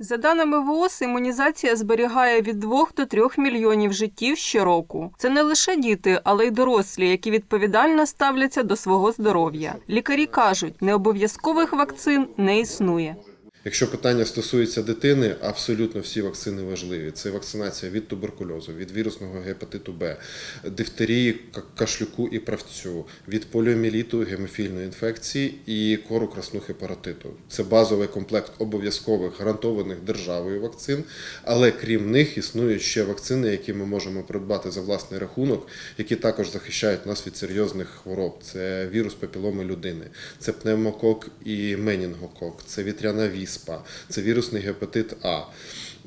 За даними ВООЗ, імунізація зберігає від 2 до 3 мільйонів життів щороку. Це не лише діти, але й дорослі, які відповідально ставляться до свого здоров'я. Лікарі кажуть, необов'язкових вакцин не існує. Якщо питання стосується дитини, абсолютно всі вакцини важливі. Це вакцинація від туберкульозу, від вірусного гепатиту Б, дифтерії, кашлюку і правцю, від поліоміеліту, гемофільної інфекції і кору краснухи паротиту. Це базовий комплект обов'язкових гарантованих державою вакцин, але крім них існують ще вакцини, які ми можемо придбати за власний рахунок, які також захищають нас від серйозних хвороб. Це вірус папіломи людини, це пневмокок і менінгокок, це вітряна віспа, це вірусний гепатит А.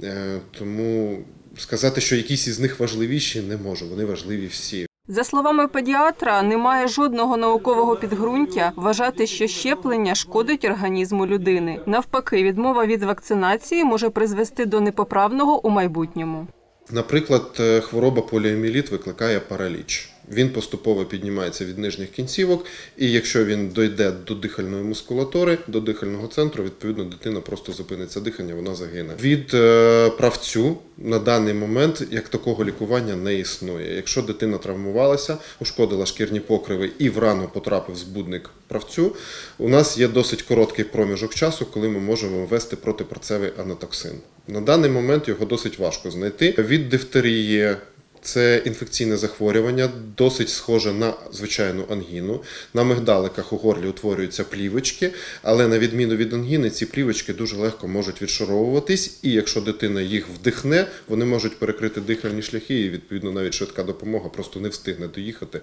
Е, Тому сказати, що якісь із них важливіші, не можу. Вони важливі всі. За словами педіатра, немає жодного наукового підґрунтя вважати, що щеплення шкодить організму людини. Навпаки, відмова від вакцинації може призвести до непоправного у майбутньому. Наприклад, е, хвороба поліоміеліт викликає параліч. Він поступово піднімається від нижніх кінцівок, і якщо він дойде до дихальної мускулатури, до дихального центру, відповідно дитина просто зупиниться дихання, вона загине. Від е, правцю на даний момент як такого лікування не існує. Якщо дитина травмувалася, ушкодила шкірні покриви і в рану потрапив збудник правцю, у нас є досить короткий проміжок часу, коли ми можемо ввести протипрацевий анатоксин. На даний момент його досить важко знайти. Від дифтерії це інфекційне захворювання, досить схоже на звичайну ангіну. На мигдаликах у горлі утворюються плівочки, але на відміну від ангіни, ці плівочки дуже легко можуть відшаровуватись, і якщо дитина їх вдихне, вони можуть перекрити дихальні шляхи, і відповідно навіть швидка допомога просто не встигне доїхати.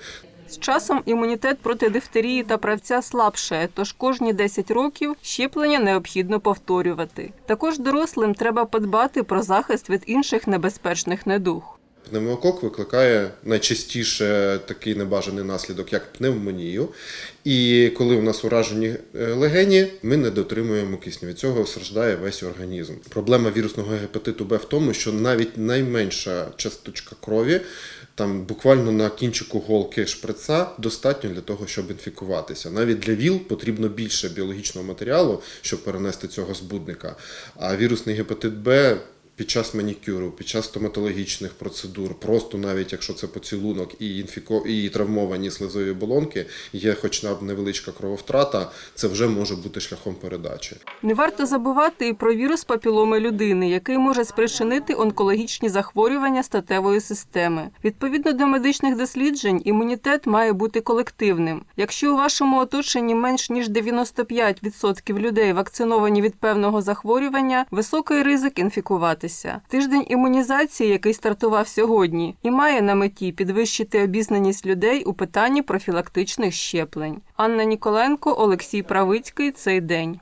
З часом імунітет проти дифтерії та правця слабшає, тож кожні 10 років щеплення необхідно повторювати. Також дорослим треба подбати про захист від інших небезпечних недуг. Пневмокок викликає найчастіше такий небажаний наслідок, як пневмонію. І коли у нас уражені е, легені, ми не дотримуємо кисню. Від цього страждає весь організм. Проблема вірусного гепатиту Б в тому, що навіть найменша часточка крові. Там буквально на кінчику голки шприца достатньо для того, щоб інфікуватися. Навіть для ВІЛ потрібно більше біологічного матеріалу, щоб перенести цього збудника. А вірусний гепатит Б під час манікюру, під час стоматологічних процедур, просто навіть якщо це поцілунок і інфіко і травмовані слизові оболонки, є хоч на невеличка крововтрата, це вже може бути шляхом передачі. Не варто забувати і про вірус папіломи людини, який може спричинити онкологічні захворювання статевої системи. Відповідно до медичних досліджень, імунітет має бути колективним. Якщо у вашому оточенні менш ніж 95% людей вакциновані від певного захворювання, високий ризик інфікуватися. Тиждень імунізації, який стартував сьогодні, і має на меті підвищити обізнаність людей у питанні профілактичних щеплень. Анна Ніколенко, Олексій Правицький. Цей день.